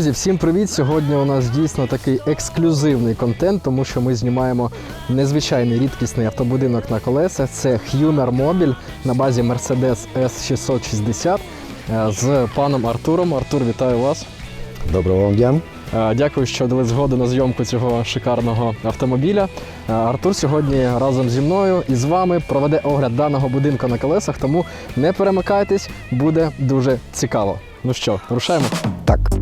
Друзі, всім привіт! Сьогодні у нас дійсно такий ексклюзивний контент, тому що ми знімаємо незвичайний рідкісний автобудинок на колесах. Це Hummer Mobile на базі Mercedes S660 е, з паном Артуром. Артур, вітаю вас. Доброго вам дня. Е, Дякую, що дали згоду на зйомку цього шикарного автомобіля. Е, Артур сьогодні разом зі мною і з вами проведе огляд даного будинку на колесах, тому не перемикайтесь, буде дуже цікаво. Ну що, рушаємо? Так,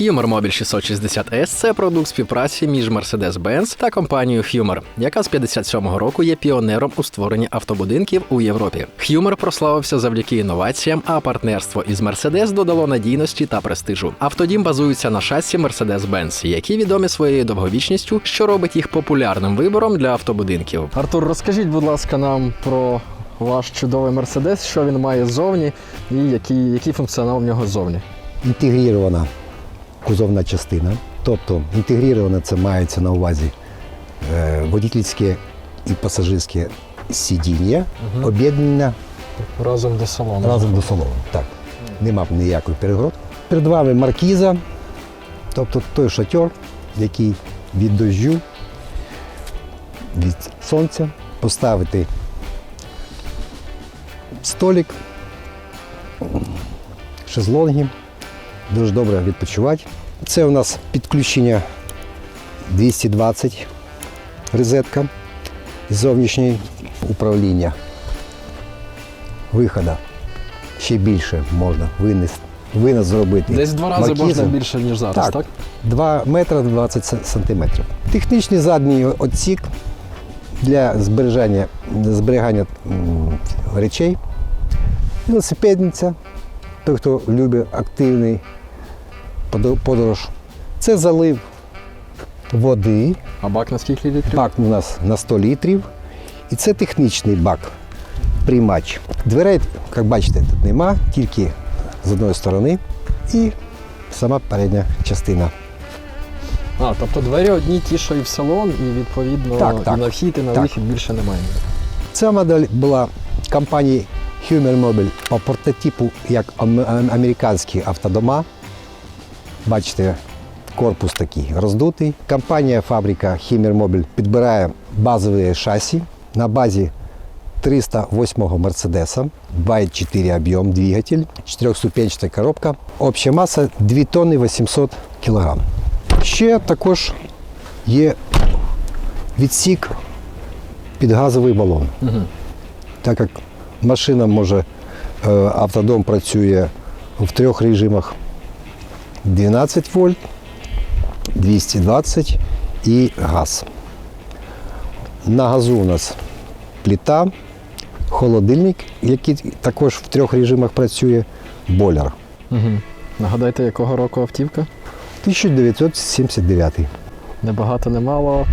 Hummer Mobile 660S – це продукт співпраці між Mercedes-Benz та компанією Hummer, яка з 57-го року є піонером у створенні автобудинків у Європі. Hummer прославився завдяки інноваціям, а партнерство із Mercedes додало надійності та престижу. Автодім базується на шасі Mercedes-Benz, які відомі своєю довговічністю, що робить їх популярним вибором для автобудинків. Артур, розкажіть, будь ласка, нам про ваш чудовий Mercedes, що він має ззовні і який, який функціонал в нього ззовні. інтегрірована кузовна частина. Тобто інтегрірована це мається на увазі е, водительське і пасажирське сидіння, об'єднання Разом до салону. разом до салону. Так, нема ніякої перегород. Перед вами маркіза, тобто той шатер, який від дощу, від сонця, поставити столик, шезлонги, дуже добре відпочивати. Це у нас підключення 220 розетка зовнішнє управління виходу. Ще більше можна винес, винос зробити. Десь два рази маркізом. можна більше, ніж зараз, так? Так. 2 метри 20 сантиметрів. Технічний задній отсік для збереження, зберігання речей. Велосипедниця, той, хто любить активний подорож. Це залив води. А бак на скільки літрів? Бак у нас на 100 літрів. І це технічний бак, приймач. Дверей, як бачите, тут нема, тільки з одної сторони і сама передня частина. А, тобто двері одні ті, що і в салон, і відповідно Так, так. і на вхід, і на Так. вихід більше немає. Ця модель була компанії Hummer Mobile по прототипу як ам- ам- американські автодома. Бачите, корпус такий роздутий. Компанія фабрика Mobile підбирає базові шасі на базі 308-го Мерседеса, 2,4 об'єм двигатель, 4-ступенчата коробка. Обща маса 2 тонни 800 кг. Ще також є відсік під газовий балон. Так як машина може, е, автодом працює в трьох режимах 12 вольт, 220 і газ. На газу у нас плита, холодильник, який також в трьох режимах працює, бойлер. Угу. Нагадайте, якого року автівка? 1979. Небагато, немало.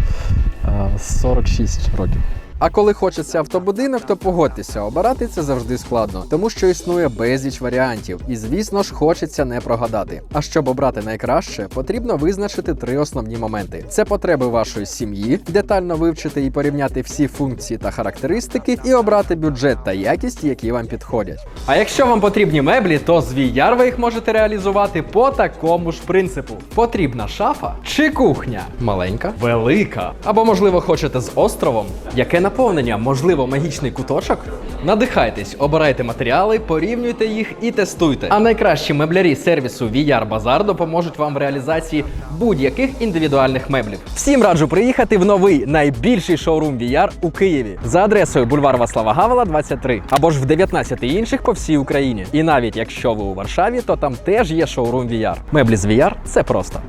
а, 46 років. А коли хочеться автобудинок, то погодьтеся, обирати це завжди складно, тому що існує безліч варіантів, і звісно ж хочеться не прогадати. А щоб обрати найкраще, потрібно визначити три основні моменти: це потреби вашої сім'ї, детально вивчити і порівняти всі функції та характеристики, і обрати бюджет та якість, які вам підходять. А якщо вам потрібні меблі, то з VR ви їх можете реалізувати по такому ж принципу: потрібна шафа чи кухня, маленька, велика, або можливо хочете з островом. Яке наповнення? Можливо, магічний куточок? Надихайтесь, обирайте матеріали, порівнюйте їх і тестуйте. А найкращі меблярі сервісу VR Bazaar допоможуть вам в реалізації будь-яких індивідуальних меблів. Всім раджу приїхати в новий найбільший шоурум VR у Києві за адресою бульвар Васлава Гавела, 23, або ж в 19 інших по всій Україні. І навіть якщо ви у Варшаві, то там теж є шоурум VR. Меблі з VR – це просто.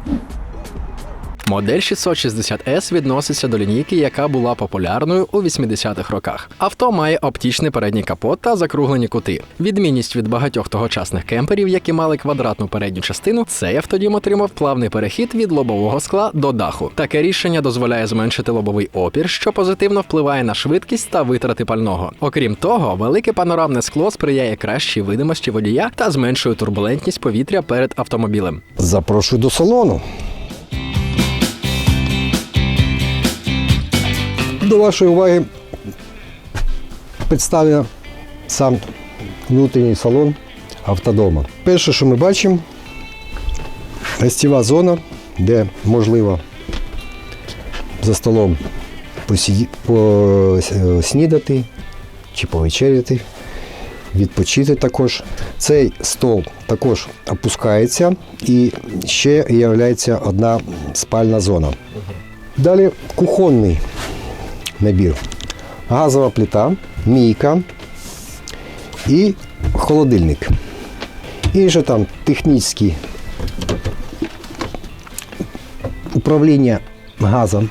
Модель 660S відноситься до лінійки, яка була популярною у 80-х роках. Авто має оптичний передній капот та закруглені кути. Відмінність від багатьох тогочасних кемперів, які мали квадратну передню частину, цей автодім отримав плавний перехід від лобового скла до даху. Таке рішення дозволяє зменшити лобовий опір, що позитивно впливає на швидкість та витрати пального. Окрім того, велике панорамне скло сприяє кращій видимості водія та зменшує турбулентність повітря перед автомобілем. Запрошую до салону. До вашої уваги представлено сам внутрішній салон автодома. Перше, що ми бачимо, гостєва зона, де можливо за столом поснідати чи повечеряти, відпочити також. Цей стол також опускається і ще є одна спальна зона. Далі кухонний набір. Газова плита, мійка і холодильник. І ще там технічні управління газом.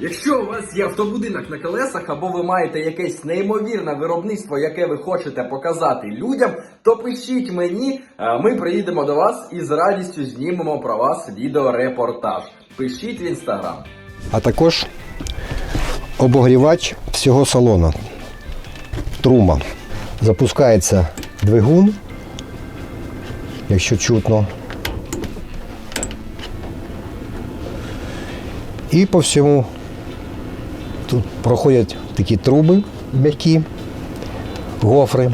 Якщо у вас є автобудинок на колесах, або ви маєте якесь неймовірне виробництво, яке ви хочете показати людям, то пишіть мені, ми приїдемо до вас і з радістю знімемо про вас відеорепортаж. Пишіть в інстаграм. а також обогрівач всього салону. Трума. Запускається двигун, якщо чутно. І по всьому тут проходять такі труби м'які, гофри.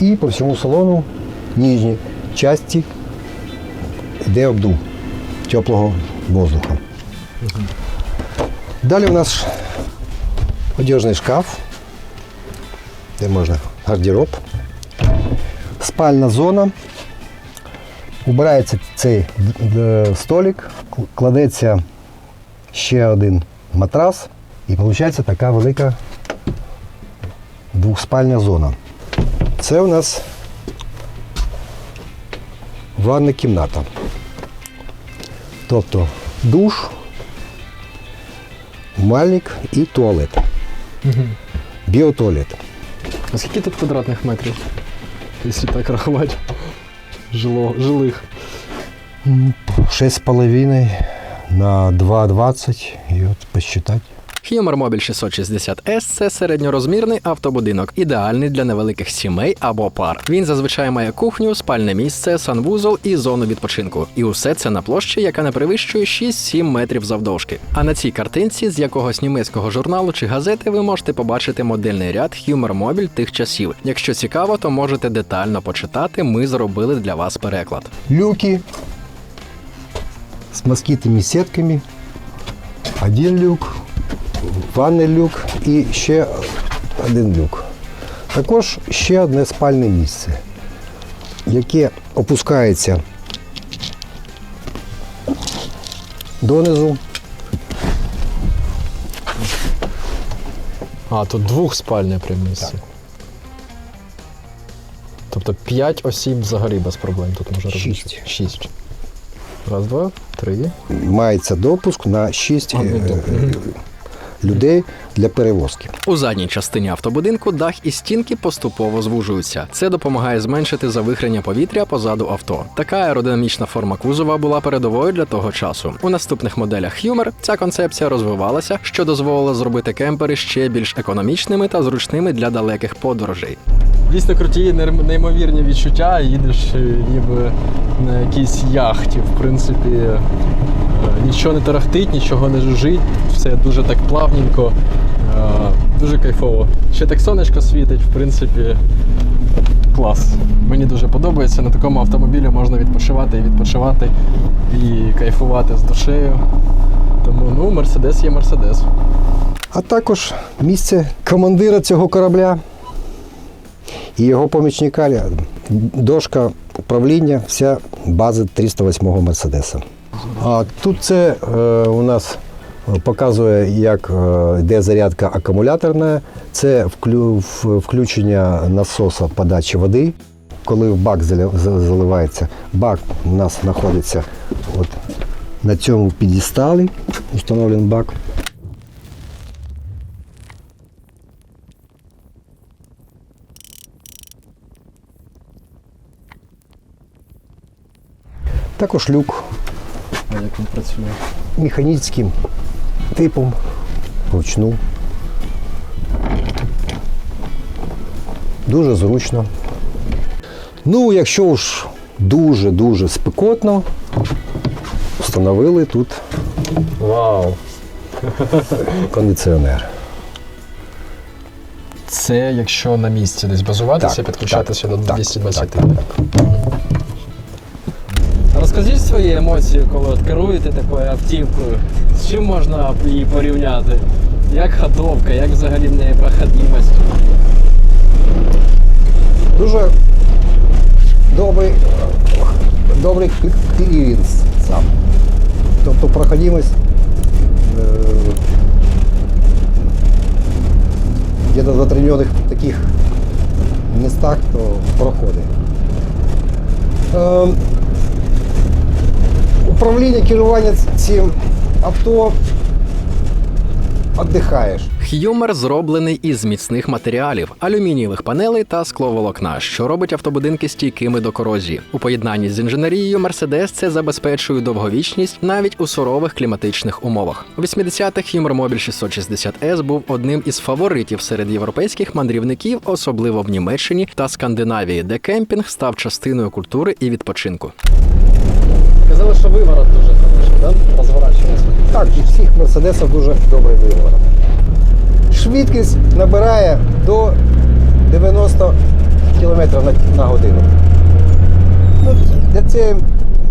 І по всьому салону нижній часті йде обдув теплого воздуха. Далі у нас одяжний шкаф, де можна гардероб, спальна зона. Убирається цей столик, кл- кладеться ще один матрас і виходить така велика двохспальна зона. Це у нас ванна кімната. Тобто душ, умальник і туалет. Біотуалет. А скільки тут квадратних метрів? Якщо так рахувати. Жило, жилих. 6,5 на 2,20 і от посчитати. Humor Mobile 660S – це середньорозмірний автобудинок, ідеальний для невеликих сімей або пар. Він зазвичай має кухню, спальне місце, санвузол і зону відпочинку. І усе це на площі, яка не перевищує 6-7 метрів завдовжки. А на цій картинці з якогось німецького журналу чи газети ви можете побачити модельний ряд Humor Mobile тих часів. Якщо цікаво, то можете детально почитати. Ми зробили для вас переклад. Люки з москітними сітками. Один люк, ванний люк і ще один люк. Також ще одне спальне місце, яке опускається донизу. А, тут двохспальне приміщення. Тобто 5 осіб взагалі без проблем тут може робити. 6. Раз, два, три. Мається допуск на 6 А, ну, добре. Людей для перевозки. У задній частині автобудинку дах і стінки поступово звужуються. Це допомагає зменшити завихрення повітря позаду авто. Така аеродинамічна форма кузова була передовою для того часу. У наступних моделях Hummer ця концепція розвивалася, що дозволило зробити кемпери ще більш економічними та зручними для далеких подорожей. Дійсно круті, неймовірні відчуття. Їдеш е, ніби на якійсь яхті. В принципі, нічого не тарахтить, нічого не жужить, все дуже так плавненько, е, дуже кайфово. Ще так сонечко світить, в принципі, клас. Мені дуже подобається. На такому автомобілі можна відпочивати і відпочивати, і кайфувати з душею. Тому ну, Мерседес є Мерседес. А також місце командира цього корабля і його помічника, дошка управління, вся база 308-го Мерседеса. А тут це е, у нас показує, як е, йде зарядка акумуляторна. Це вклю, включення насоса подачі води. Коли в бак заливається, бак у нас знаходиться от на цьому підісталі, встановлений бак. Також люк А як він працює? механічним типом вручну. Дуже зручно. Ну, якщо ж дуже-дуже спекотно, встановили тут Вау! кондиціонер. Це якщо на місці десь базуватися, підключатися до так, 220. так, так. Розкажіть свої емоції, коли от керуєте такою автівкою. З чим можна її порівняти? Як ходовка, як взагалі в неї проходимость? Дуже добрий, добрий клірінс сам. Тобто проходимость е, где-то в таких містах, то проходить. Управління, керування цим авто віддихаєш. Х'юмер зроблений із міцних матеріалів, алюмінієвих панелей та скловолокна, що робить автобудинки стійкими до корозії. У поєднанні з інженерією Mercedes це забезпечує довговічність навіть у сурових кліматичних умовах. У 80-х Hummer Mobile 660S був одним із фаворитів серед європейських мандрівників, особливо в Німеччині та Скандинавії, де кемпінг став частиною культури і відпочинку. Казали, що виворот дуже хороший, так? Розворачується. Так, і всіх мерседесів дуже добрий виворот. Швидкість набирає до 90 км на, на годину. Ну, для цієї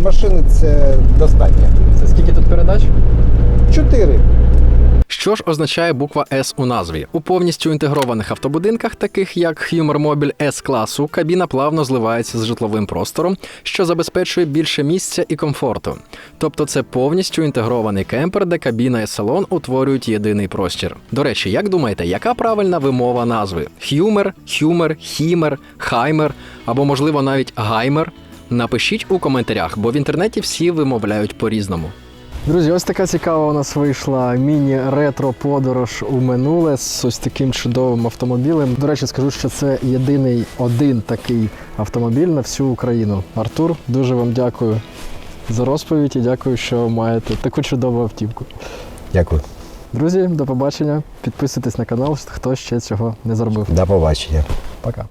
машини це достатньо. Це скільки тут передач? Чотири. Що ж означає буква С у назві? У повністю інтегрованих автобудинках, таких як Hummer Mobile S класу, кабіна плавно зливається з житловим простором, що забезпечує більше місця і комфорту. Тобто це повністю інтегрований кемпер, де кабіна і салон утворюють єдиний простір. До речі, як думаєте, яка правильна вимова назви? Hummer, Hummer, Хімер, Хаймер або, можливо, навіть Гаймер? Напишіть у коментарях, бо в інтернеті всі вимовляють по-різному. Друзі, ось така цікава у нас вийшла міні-ретро-подорож у минуле з ось таким чудовим автомобілем. До речі, скажу, що це єдиний один такий автомобіль на всю Україну. Артур, дуже вам дякую за розповідь і дякую, що маєте таку чудову автівку. Дякую. Друзі, до побачення. Підписуйтесь на канал, хто ще цього не зробив. До побачення. Пока.